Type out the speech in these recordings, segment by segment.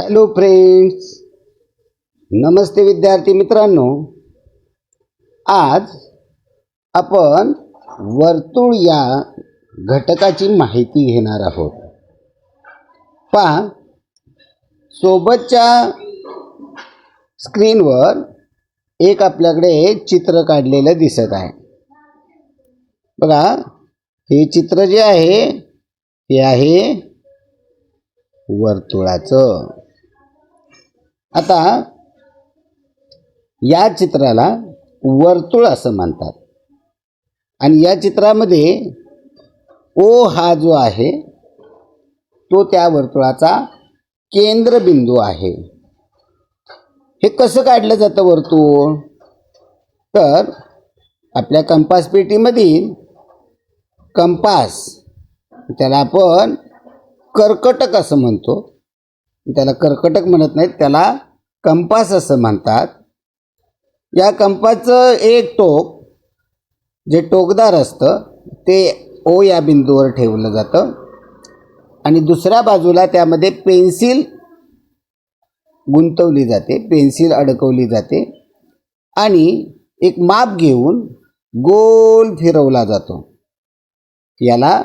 Hello friends नमस्ते विद्यार्थी मित्रांनो. आज आपण वर्तुळ या घटकाची माहिती घेणार आहोत. पहा. सोबतच्या स्क्रीनवर एक आपल्याकडे चित्र काढलेलं दिसत आहे. बघा. हे चित्र जे आहे हे आहे वर्तुळाचं. आता या चित्राला वर्तुळ असं म्हणतात. आणि या चित्रामध्ये ओ हा जो आहे तो त्या वर्तुळाचा केंद्रबिंदू आहे. हे कसं काढलं जातं वर्तुळ? तर आपल्या कंपास पेटीमधील कंपास त्याला आपण कर्कटक असं म्हणतो. त्याला कर्कटक म्हणत नाहीत त्याला कंपास असं म्हणतात. या कंपासचं एक टोक जे टोकदार असतं ते ओ या बिंदूवर ठेवलं जातं. आणि दुसऱ्या बाजूला त्यामध्ये पेन्सिल गुंतवली जाते पेन्सिल अडकवली जाते. आणि एक माप घेऊन गोल फिरवला जातो. याला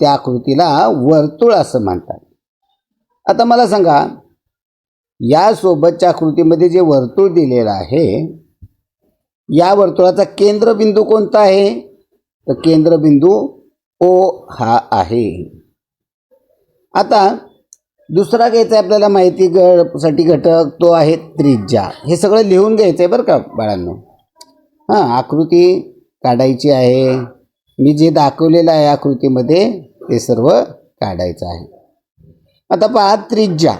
त्या आकृतीला वर्तुळ असं म्हणतात. आता मला सांगा यासोबतच्या आकृतीमध्ये जे वर्तुळ दिलेलं आहे या वर्तुळाचा केंद्रबिंदू कोणता आहे? तर केंद्रबिंदू ओ हा आहे. आता दुसरा घ्यायचा आहे आपल्याला माहिती ग साठी घटक तो आहे त्रिज्या. हे सगळं लिहून घ्यायचं आहे बरं का बाळांनो? हां आकृती काढायची आहे. मी जे दाखवलेलं आहे आकृतीमध्ये ते सर्व काढायचं आहे. आता पहा त्रिज्या.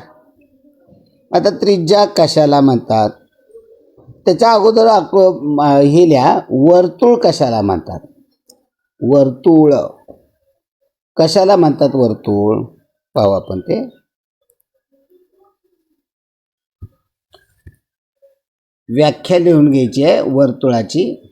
आता त्रिज्या कशाला म्हणतात? त्याच्या अगोदर आक हे लिहा वर्तुळ कशाला म्हणतात? वर्तुळ. कशाला म्हणतात वर्तुळ? पाहू आपण ते. व्याख्या लिहून घ्यायची आहे वर्तुळाची.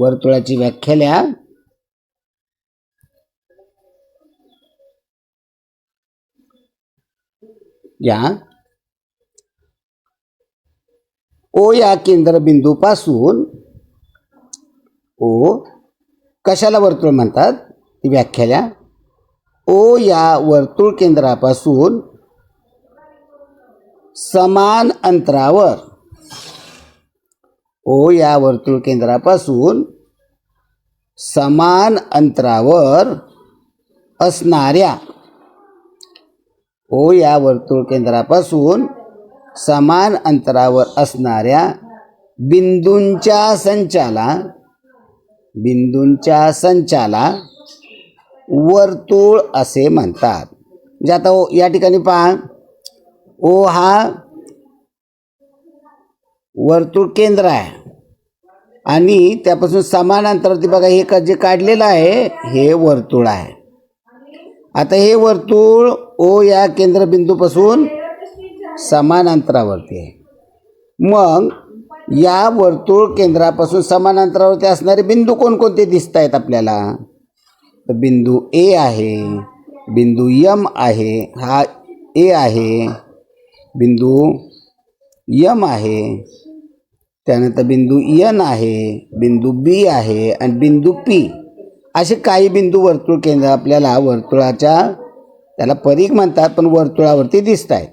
वर्तुळाची व्याख्या लिहा. या. ओ या केंद्रबिंदूपासून ओ कशाला वर्तुळ म्हणतात? ती व्याख्या लिहा. ओ या वर्तुळ केंद्रापासून समान अंतरावर ओ या वर्तुळ केंद्रापासून समान अंतरावर असणाऱ्या ओ या वर्तुळ केंद्रापासून समान अंतरावर असणाऱ्या बिंदूंच्या संचाला बिंदूंच्या संचाला वर्तुळ असे म्हणतात. म्हणजे आता ओ या ठिकाणी पहा. ओ हा वर्तुळ केंद्र आहे. आणि त्यापासून समान अंतरावरती बघा हे का- जे काढलेलं आहे हे वर्तुळ आहे. आता हे वर्तुळ ओ या केंद्रबिंदूपासून समान अंतरावरती आहे. मग या वर्तुळ केंद्रापासून समान अंतरावरती असणारे बिंदू कोणकोणते दिसत आहेत आपल्याला? तर बिंदू ए आहे बिंदू यम आहे हा ए आहे बिंदू यम आहे त्यानंतर बिंदू यन आहे बिंदू बी आहे आणि बिंदू पी. असे काही बिंदू वर्तुळ केंद्र आपल्याला वर्तुळाच्या त्याला परीघ म्हणतात पण वर्तुळावरती दिसत आहेत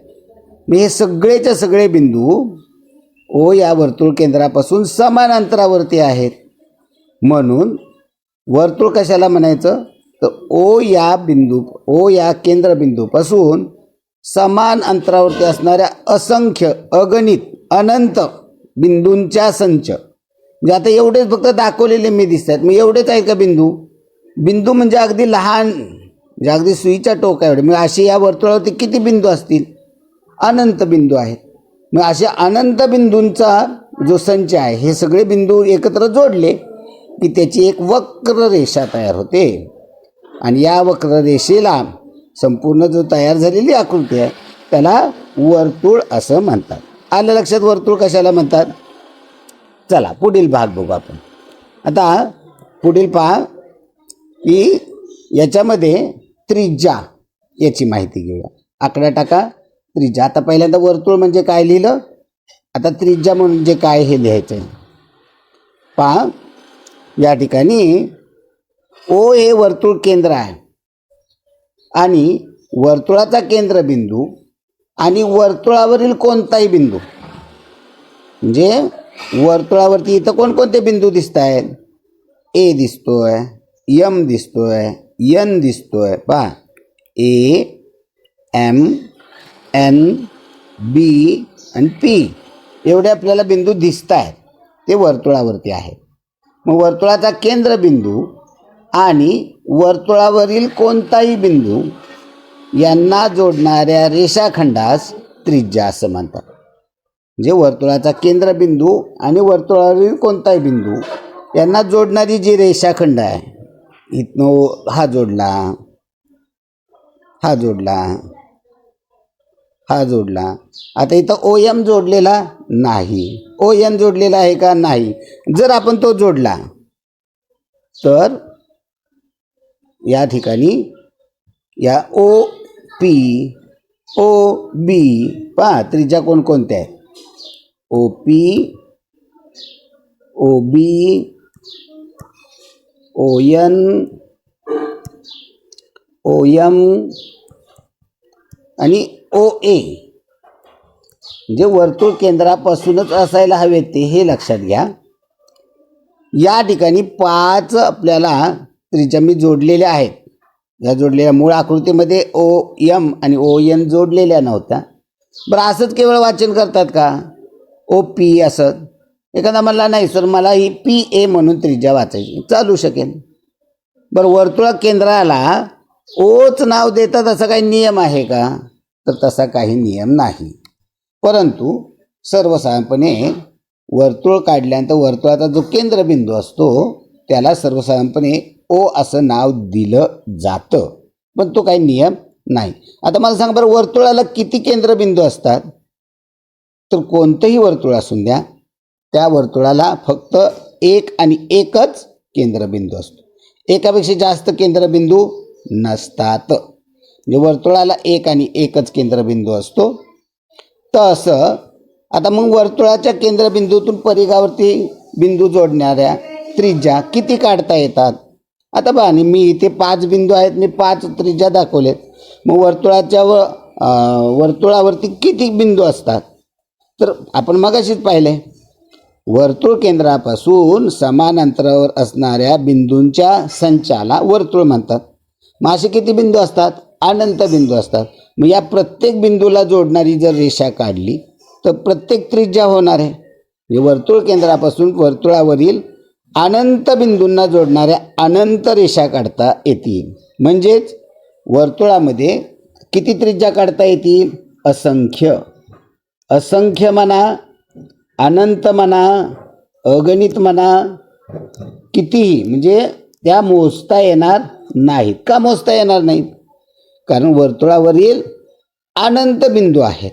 मी हे सगळेच्या सगळे बिंदू ओ या वर्तुळ केंद्रापासून समान अंतरावरती आहेत. म्हणून वर्तुळ कशाला म्हणायचं? तर ओ या बिंदू ओ या केंद्रबिंदूपासून समान अंतरावरती असणाऱ्या असंख्य अगणित अनंत बिंदूंच्या संच. म्हणजे आता एवढेच फक्त दाखवलेले मी दिसत आहेत मग एवढेच आहे का बिंदू? बिंदू म्हणजे अगदी लहान म्हणजे अगदी सुईच्या टोका एवढे मग म्हणजे असे या वर्तुळावरती किती बिंदू असतील? अनंत बिंदू आहेत. मग अशा अनंत बिंदूंचा जो संच आहे हे सगळे बिंदू एकत्र जोडले की त्याची एक वक्र रेषा तयार होते. आणि या वक्र रेषेला संपूर्ण जो तयार झालेली आकृती आहे त्याला वर्तुळ असं म्हणतात. आलं लक्षात वर्तुळ कशाला म्हणतात? चला पुढील भाग बघू आपण. आता पुढील पहा की याच्यामध्ये त्रिज्या याची माहिती घेऊया. आकडा टाका. त्रिज्या. आता पहिल्यांदा वर्तुळ म्हणजे काय लिहिलं? आता त्रिज्या म्हणजे काय हे लिहायचं आहे पहा. या ठिकाणी ओ हे वर्तुळ केंद्र आहे. आणि वर्तुळाचा केंद्रबिंदू आणि वर्तुळावरील कोणताही बिंदू. म्हणजे वर्तुळावरती इथं कोणकोणते बिंदू दिसत आहेत ए दिसतोय यम दिसतोय यन दिसतोय. पहा. ए एम एन बी आणि पी एवढे आपल्याला बिंदू दिसत आहेत ते वर्तुळावरती आहेत. मग वर्तुळाचा केंद्रबिंदू आणि वर्तुळावरील कोणताही बिंदू यांना जोडणाऱ्या रेषाखंडास त्रिज्या असं म्हणतात. म्हणजे वर्तुळाचा केंद्रबिंदू आणि वर्तुळावरील कोणताही बिंदू यांना जोडणारी जी रेषाखंड आहे इथनं हा जोडला हा जोडला हा जोडला. आता इथं ओ एम जोडलेला नाही. ओ एम जोडलेला आहे का? नाही. जर आपण तो जोडला तर या ठिकाणी या ओ पी ओ बी. पहा त्रिज्या कोणकोणत्या आहेत? O P O B O N O M आणि ओ ए. जे वर्तुळ केंद्रापासूनच असायला हवे ते हे लक्षात घ्या. या ठिकाणी पाच आपल्याला त्रिज्या मी जोडलेल्या आहेत. या जोडलेल्या मूळ आकृतीमध्ये ओ एम आणि ओ एन जोडलेल्या नव्हत्या. बरं असंच केवळ वाचन करतात का? ओ पी असं. एखादा म्हणला नाही सर मला ही पी ए म्हणून त्रिज्या वाचायची चालू शकेल. बरं वर्तुळ केंद्राला ओच नाव देतात असा काही नियम आहे का? तर तसा काही नियम नाही. परंतु सर्वसाधारणपणे वर्तुळ काढल्यानंतर वर्तुळाचा जो केंद्रबिंदू असतो त्याला सर्वसाधारणपणे ओ असं नाव दिलं जातं पण तो काही नियम नाही. आता मला सांगा बरं वर्तुळाला किती केंद्रबिंदू असतात? तर कोणतंही वर्तुळ असून द्या त्या वर्तुळाला फक्त एक आणि एकच केंद्रबिंदू असतो. एकापेक्षा जास्त केंद्रबिंदू नसतात. म्हणजे वर्तुळाला एक आणि एकच केंद्रबिंदू असतो. तसं आता मग वर्तुळाच्या केंद्रबिंदूतून परिघावरती बिंदू जोडणाऱ्या त्रिज्या किती काढता येतात? आता पहा आणि मी इथे पाच बिंदू आहेत मी पाच त्रिज्या दाखवलेत. मग वर्तुळाच्या व वर्तुळावरती किती बिंदू असतात? तर आपण मगाशीच पाहिले. वर्तुळ केंद्रापासून समान अंतरावर असणाऱ्या बिंदूंच्या संचाला वर्तुळ म्हणतात. मग असे किती बिंदू असतात? अनंत बिंदू असतात. मग या प्रत्येक बिंदूला जोडणारी जर रेषा काढली तर प्रत्येक त्रिज्या होणार आहे. वर्तुळ केंद्रापासून वर्तुळावरील अनंत बिंदूंना जोडणाऱ्या अनंत रेषा काढता येतील. म्हणजेच वर्तुळामध्ये किती त्रिज्या काढता येतील? असंख्य. असंख्य म्हणा अनंत म्हणा अगणित म्हणा कितीही. म्हणजे त्या मोजता येणार नाहीत. का मोजता येणार नाहीत? कारण वर्तुळावरील अनंत बिंदू आहेत.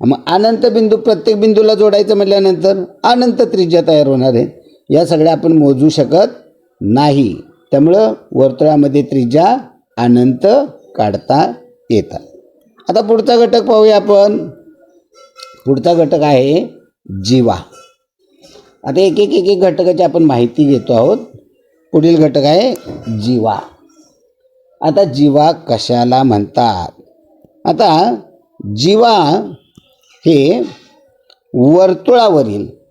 मग अनंत बिंदू प्रत्येक बिंदूला जोडायचं म्हटल्यानंतर अनंत त्रिज्या तयार होणार आहे या सगळ्या आपण मोजू शकत नाही. त्यामुळं वर्तुळामध्ये त्रिज्या अनंत काढता येतात. आता पुढचा घटक पाहूया आपण. पुढचा घटक आहे जीवा. आता एक एक एक एक घटकाची आपण माहिती घेतो आहोत. पुढील घटक आहे जीवा. आता जीवा कशाला म्हणतात? आता जीवा हे वर्तुळावरील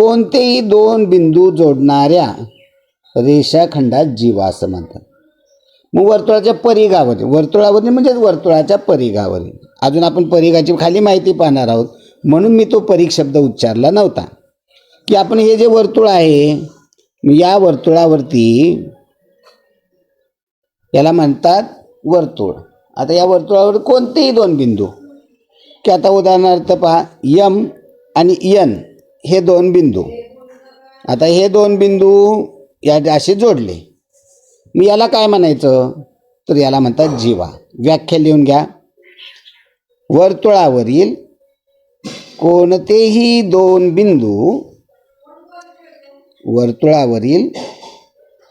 कोणतेही दोन बिंदू जोडणाऱ्या रेषाखंडात जीवा असं म्हणतात. मग वर्तुळाच्या परिघावरील वर्तुळावरील म्हणजेच वर्तुळाच्या परिघावरील. अजून आपण परिघाची खाली माहिती पाहणार आहोत. म्हणून मी तो परीघ शब्द उच्चारला नव्हता. की आपण हे जे वर्तुळ आहे या वर्तुळावरती याला म्हणतात वर्तुळ. आता या वर्तुळावर कोणतेही दोन बिंदू. की आता उदाहरणार्थ पहा यम आणि यन. हे दोन बिंदू. आता हे दोन बिंदू या असे जोडले. मी याला काय म्हणायचं? तर याला म्हणतात जीवा. व्याख्या लिहून घ्या. वर्तुळावरील कोणतेही दोन बिंदू वर्तुळावरील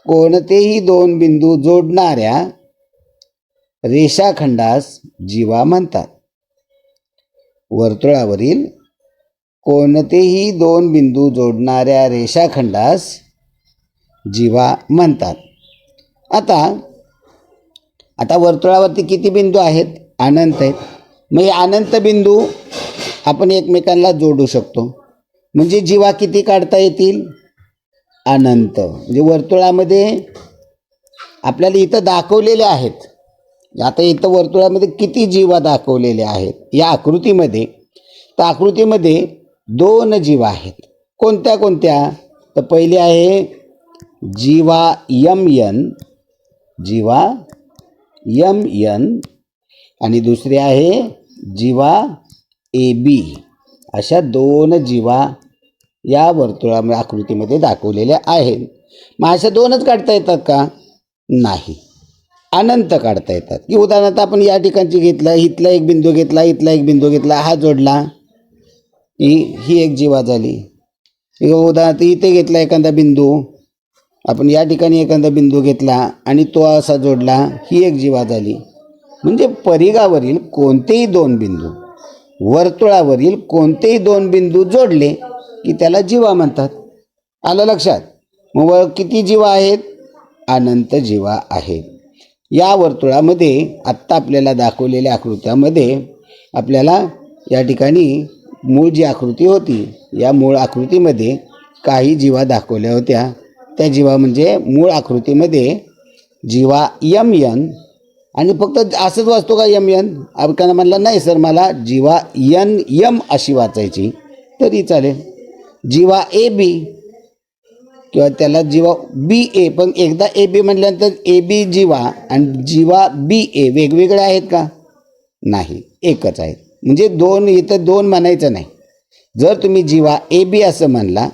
कोणतेही दोन बिंदू जोडणाऱ्या रेषाखंडास जीवा म्हणतात. वर्तुळावरील कोणतेही दोन बिंदू जोडणाऱ्या रेषाखंडास जीवा म्हणतात. आता आता वर्तुळावरती किती बिंदू आहेत? अनंत आहेत. मग हे अनंत बिंदू आपण एकमेकांना जोडू शकतो. म्हणजे जीवा किती काढता येतील? अनंत. म्हणजे वर्तुळामध्ये आपल्याला इथं दाखवलेले आहेत. आता इथं वर्तुळामध्ये किती जीवा दाखवलेले आहेत? या आकृतीमध्ये. तर आकृतीमध्ये दोन जीवा आहेत. कोणत्या कोणत्या? तर पहिली आहे जीवा यम यन जीवा यम यन आणि दुसरी आहे जीवा ए बी. अशा दोन जीवा या वर्तुळामध्ये आकृतीमध्ये दाखवलेल्या आहेत. मग अशा दोनच काढता येतात का? नाही. अनंत काढता येतात. की उदाहरणार्थ आपण या ठिकाणची घेतला इथला एक बिंदू घेतला इथला एक बिंदू घेतला हा जोडला. ही ही एक जीवा झाली. किंवा उदाहरणार्थ इथे घेतला एखादा बिंदू आपण या ठिकाणी एखादा बिंदू घेतला आणि तो असा जोडला ही एक जीवा झाली. म्हणजे परिघावरील कोणतेही दोन बिंदू वर्तुळावरील कोणतेही दोन बिंदू जोडले की त्याला जीवा म्हणतात. आलं लक्षात? मग व किती जीवा आहेत? अनंत जीवा आहेत. या वर्तुळामध्ये आत्ता आपल्याला दाखवलेल्या आकृत्यामध्ये आपल्याला या ठिकाणी मूळ जी आकृती होती या मूळ आकृतीमध्ये काही जीवा दाखवल्या होत्या. त्या जीवा म्हणजे मूळ आकृतीमध्ये जीवा यम यन. आणि फक्त असंच वाचतो का यम यन? आपण म्हणलं नाही सर मला जीवा यन यम अशी वाचायची. तरी चालेल. जीवा ए बी किंवा त्याला जीवा बी ए पण एकदा ए बी म्हटल्यानंतर ए बी जीवा आणि जीवा बी ए वेगवेगळे आहेत का? नाही एकच आहेत. म्हणजे दोन इथं दोन म्हणायचं नाही. जर तुम्ही जीवा ए बी असं म्हणला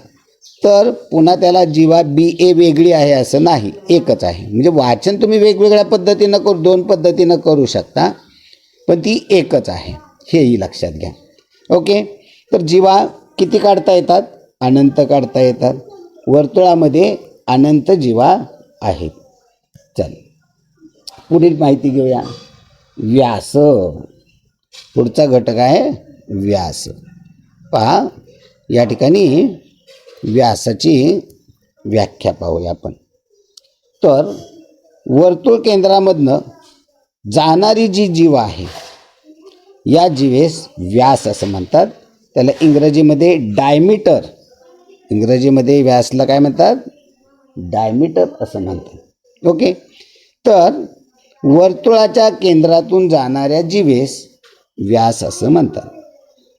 तर पुन्हा त्याला जीवा बी ए वेगळी आहे असं नाही. एकच आहे. म्हणजे वाचन तुम्ही वेगवेगळ्या पद्धतीनं करू दोन पद्धतीनं करू शकता पण ती एकच आहे. हेही लक्षात घ्या. ओके? तर जीवा किती काढता येतात? अनंत काढता येतात. वर्तुळामध्ये अनंत जीवा आहेत. चल. पुढील माहिती घेऊया. व्यास. पुढचा घटक आहे व्यास. पहा या ठिकाणी व्यासाची व्याख्या पाहूया आपण. तर वर्तुळ केंद्रामधनं जाणारी जी जीव आहे या जीवेस व्यास असं म्हणतात. त्याला इंग्रजीमध्ये डायमीटर इंग्रजीमध्ये व्यासला काय म्हणतात? डायमीटर असं म्हणतात. ओके? तर वर्तुळाच्या केंद्रातून जाणाऱ्या जीवेस व्यास असं म्हणतात.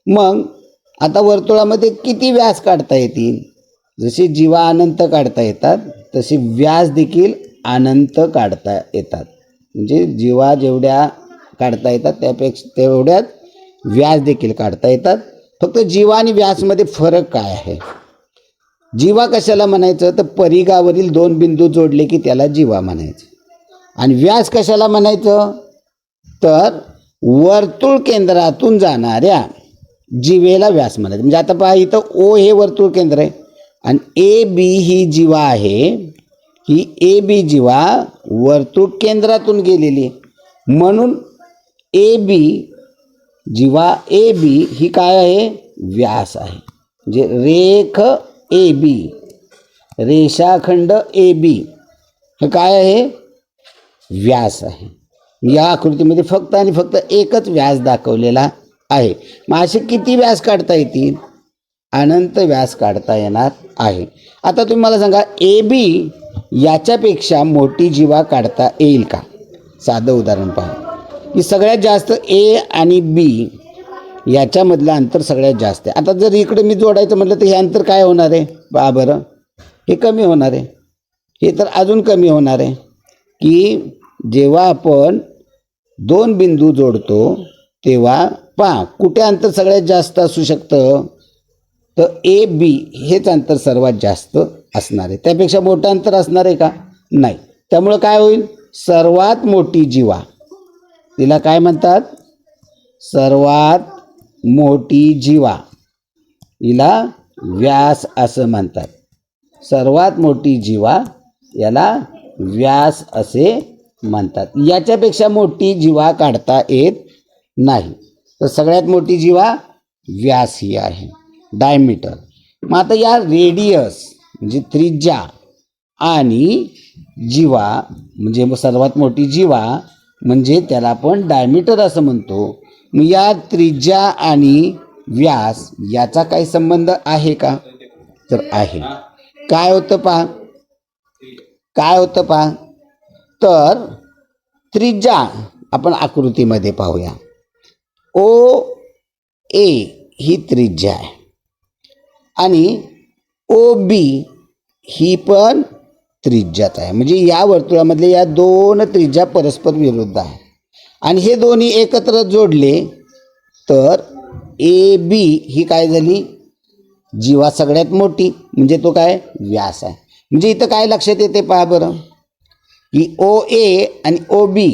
मग आता वर्तुळामध्ये किती व्यास काढता येतील? जसे जीवा अनंत काढता येतात तसे व्यास देखील अनंत काढता येतात. म्हणजे जीवा जेवढ्या काढता येतात त्यापेक्षा तेवढ्यात व्यास देखील काढता येतात. फक्त जीवा आणि व्यासमध्ये फरक काय आहे? जीवा कशाला म्हणायचं? तर परिघावरील दोन बिंदू जोडले की त्याला जीवा म्हणायचं. आणि व्यास कशाला म्हणायचं? तर वर्तुळ केंद्रातून जाणाऱ्या जीवेला व्यास म्हणायचं म्हणजे आता पहा इथं ओ हे वर्तुळ केंद्र आहे. आणि ए बी ही जीवा आहे. ही ए बी जीवा वर्तुळ केंद्रातून गेलेली आहे. म्हणून A B Jiva A B ही काय आहे? व्यास आहे. म्हणजे रेख ए बी रेषाखंड ए बी हे काय आहे? व्यास आहे. या आकृतीमध्ये फक्त आणि फक्त एकच व्यास दाखवलेला आहे. मग असे किती व्यास काढता येतील? अनंत व्यास काढता येणार आहे. आता तुम्ही मला सांगा ए बी याच्यापेक्षा मोठी जीवा काढता येईल का? साधं उदाहरण पहा. की सगळ्यात जास्त ए आणि बी याच्यामधलं अंतर सगळ्यात जास्त आहे. आता जर इकडे मी जोडायचं म्हटलं तर हे अंतर काय होणार आहे? बा बरं. हे कमी होणार आहे. हे तर अजून कमी होणार आहे. की जेव्हा आपण दोन बिंदू जोडतो तेव्हा पहा कुठे अंतर सगळ्यात जास्त असू शकतं? तर ए बी हेच अंतर सर्वात जास्त असणार आहे. त्यापेक्षा मोठं अंतर असणार आहे का? नाही. त्यामुळं काय होईल? सर्वात मोठी जीवा. तिला काय म्हणतात? सर्वात मोठी जीवा. हिला व्यास असं म्हणतात. सर्वात मोठी जीवा याला व्यास असे म्हणतात. याच्यापेक्षा मोठी जीवा काढता येत नाही. तर सगळ्यात मोठी जीवा व्यास ही आहे. डायमीटर. मग आता या रेडियस म्हणजे त्रिज्या आणि जीवा म्हणजे मग सर्वात मोठी जीवा म्हणजे त्याला आपण डायमीटर असं म्हणतो. मग या त्रिज्या आणि व्यास याचा काही संबंध आहे का? तर आहे. काय होतं पहा. काय होतं पहा? तर त्रिज्या आपण आकृतीमध्ये पाहूया. ओ ए ही त्रिज्या आहे. आणि ओ बी ही पण त्रिज्यात आहे. म्हणजे या वर्तुळामधले या दोन त्रिज्या परस्पर विरुद्ध आहे आणि हे दोन्ही एकत्र जोडले तर ए बी ही काय झाली? जीवा सगळ्यात मोठी. म्हणजे तो काय? व्यास आहे. म्हणजे इथं काय लक्षात येते पहा बरं. की ओ ए आणि ओ बी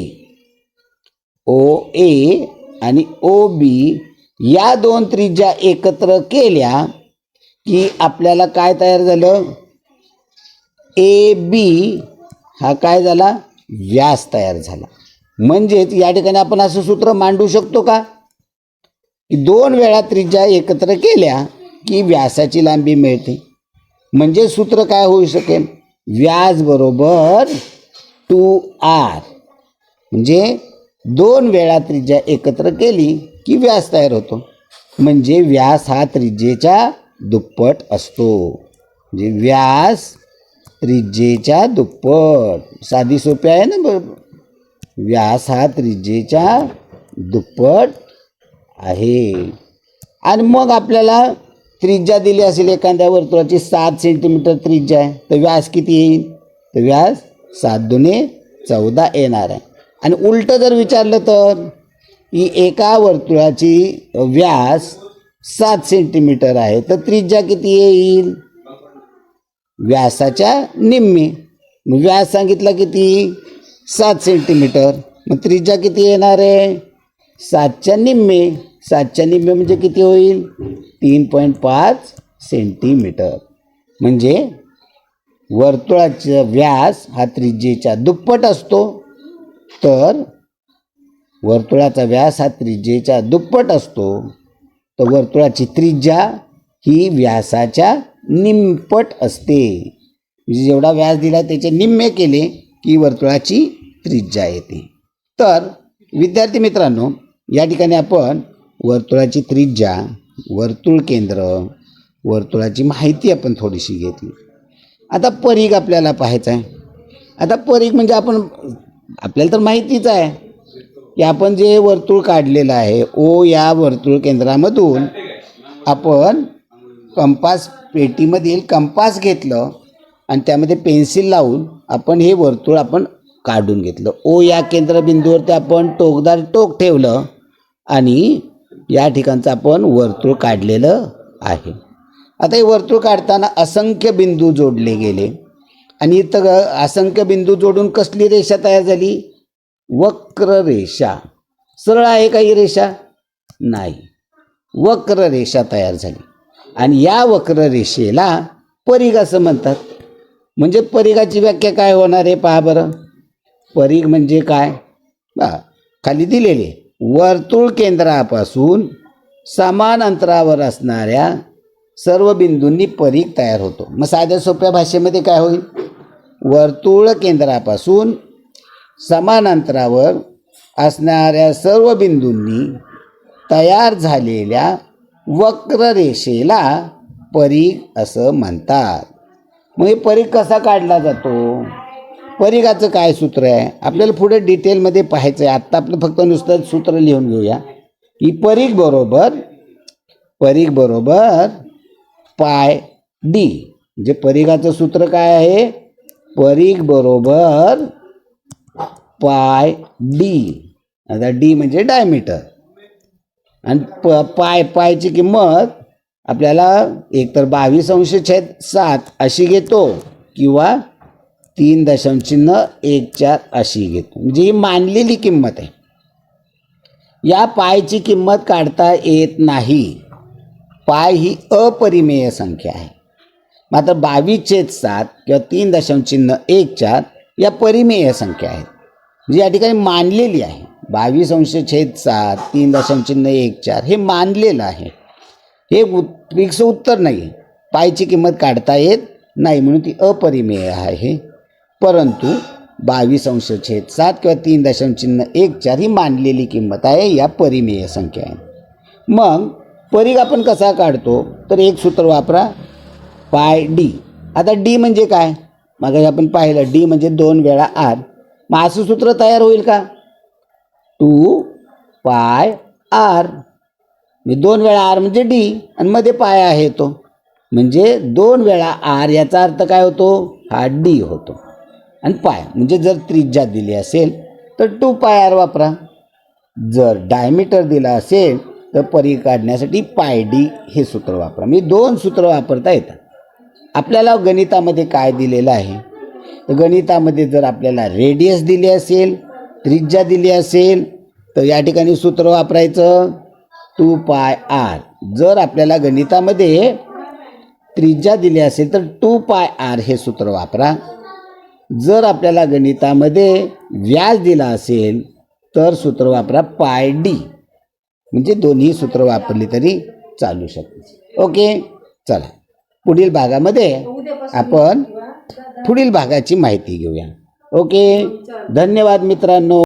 ओ ए आणि ओ बी या दोन त्रिज्या एकत्र केल्या की आपल्याला काय तयार झालं? ए बी हा काय झाला? व्यास तयार झाला. म्हणजेच या ठिकाणी आपण असं सूत्र मांडू शकतो का? की दोन वेळा त्रिज्या एकत्र केल्या की व्यासाची लांबी मिळते. म्हणजे सूत्र काय होऊ शकेल? व्यास बरोबर टू आर. म्हणजे दोन वेळा त्रिज्या एकत्र केली की व्यास तयार होतो. म्हणजे व्यास हा त्रिज्येच्या दुप्पट असतो. म्हणजे व्यास त्रिज्येच्या दुप्पट. साधी सोपी आहे ना बर? व्यास हा त्रिज्येच्या दुप्पट आहे. आणि मग आपल्याला त्रिज्या दिली असेल एखाद्या वर्तुळाची सात सेंटीमीटर त्रिज्या आहे. तर व्यास किती येईल? तर व्यास सात दुने चौदा येणार आहे. आणि उलटं जर विचारलं तर ही एका वर्तुळाची व्यास सात सेंटीमीटर आहे तर त्रिज्या किती येईल? व्यासाच्या निम्मी. मग व्यास सांगितला किती? सात सेंटीमीटर मग त्रिज्या किती येणार आहे? सातच्या निम्मे. सातच्या निम्मे म्हणजे किती होईल? तीन पॉईंट पाच सेंटीमीटर म्हणजे वर्तुळाचा व्यास हा त्रिज्येच्या दुप्पट असतो. तर वर्तुळाचा व्यास हा त्रिज्येच्या दुप्पट असतो. तर वर्तुळाची त्रिज्या ही व्यासाच्या निम्पट असते. म्हणजे जेवढा व्यास दिला त्याचे निम्मे केले की वर्तुळाची त्रिज्या येते. तर विद्यार्थी मित्रांनो या ठिकाणी आपण वर्तुळाची त्रिज्या वर्तुळ केंद्र वर्तुळाची माहिती आपण थोडीशी घेतली. आता परीघ आपल्याला पाहायचं आहे. आता परीघ म्हणजे आपण आपल्याला तर माहितीच आहे की आपण जे वर्तुळ काढलेलं आहे ओ या वर्तुळ केंद्रामधून आपण कंपास पेटीमधील कंपास घेतलं आणि त्यामध्ये पेन्सिल लावून आपण हे वर्तुळ आपण काढून घेतलं. ओ या केंद्रबिंदूवरती आपण टोकदार टोक ठेवलं आणि या ठिकाणचं आपण वर्तुळ काढलेलं आहे. आता हे वर्तुळ काढताना असंख्य बिंदू जोडले गेले. आणि इथं असंख्य बिंदू जोडून कसली रेषा तयार झाली? वक्र रेषा सरळ आहे का ही रेषा? नाही. वक्र रेषा तयार झाली. आणि या वक्र रेषेला परीघ असं म्हणतात. म्हणजे परीघाची व्याख्या काय होणार आहे पहा बरं. परीघ म्हणजे काय? बा खाली दिलेले. वर्तुळ केंद्रापासून समान अंतरावर असणाऱ्या सर्व बिंदूंनी परीख तयार होतो. मग साध्या सोप्या भाषेमध्ये काय होईल? वर्तुळ केंद्रापासून समान अंतरावर असणाऱ्या सर्व बिंदूंनी तयार झालेल्या वक्ररेषेला परीख असं म्हणतात. मग हे परीख कसा काढला जातो? परीघाचं काय सूत्र आहे? आपल्याला पुढे डिटेलमध्ये पाहायचं आहे आत्ता आपलं फक्त नुसतं सूत्र लिहून घेऊया. की परीघ बरोबर परीघ बरोबर पाय डी. म्हणजे परीघाचं सूत्र काय आहे? परीघ बरोबर पाय डी. आता डी म्हणजे डायमीटर आणि प पाय पायची किंमत आपल्याला एकतर बावीस अंश छेद सात अशी घेतो किंवा तीन दशांश चिन्ह एक चार अशी घेतो. म्हणजे ही मानलेली किंमत आहे. या पायची किंमत काढता येत नाही. पाय ही अपरिमेय संख्या आहे. मात्र बावीस छेद सात किंवा तीन दशांश चिन्ह एक चार या परिमेय संख्या आहेत. जी या ठिकाणी मानलेली आहे. बावीस अंश छेद सात तीन दशांश चिन्ह एक चार हे मानलेलं आहे. हे उत्स फिक्स उत्तर नाही आहे. पायची किंमत काढता येत नाही म्हणून ती अपरिमेय आहे. परंतु बावीस अंश छेद सात किंवा तीन दशांश चिन्ह एक चार ही मानलेली किंमत आहे या परिमेय संख्या आहे मग परीघ आपण कसा काढतो तर एक सूत्र वापरा पाय डी आता डी म्हणजे काय? मग आपण पाहिलं डी म्हणजे दोन वेळा आर मग असं सूत्र तयार होईल का? टू पाय आर मी म्हणजे दोन वेळा आर म्हणजे डी आणि मध्ये पाय आहे तो. म्हणजे दोन वेळा आर याचा अर्थ काय होतो? हा डी होतो. आणि पाय म्हणजे जर त्रिज्या दिली असेल तर टू पाय आर वापरा. जर डायमीटर दिला असेल तर परी काढण्यासाठी पाय डी हे सूत्र वापरा. मी दोन सूत्र वापरता येतात. आपल्याला गणितामध्ये काय दिलेलं आहे? तर गणितामध्ये जर आपल्याला रेडियस दिली असेल त्रिज्या दिली असेल तर या ठिकाणी सूत्र वापरायचं. टू पाय आर जर आपल्याला गणितामध्ये त्रिज्या दिली असेल तर टू पाय आर हे सूत्र वापरा. जर आपल्याला गणितामध्ये व्याज दिला असेल तर सूत्र वापरा पाय डी म्हणजे दोन्ही सूत्र वापरली तरी चालू शकते. ओके? चला. पुढील भागामध्ये आपण पुढील भागाची माहिती घेऊया. ओके? धन्यवाद मित्रांनो.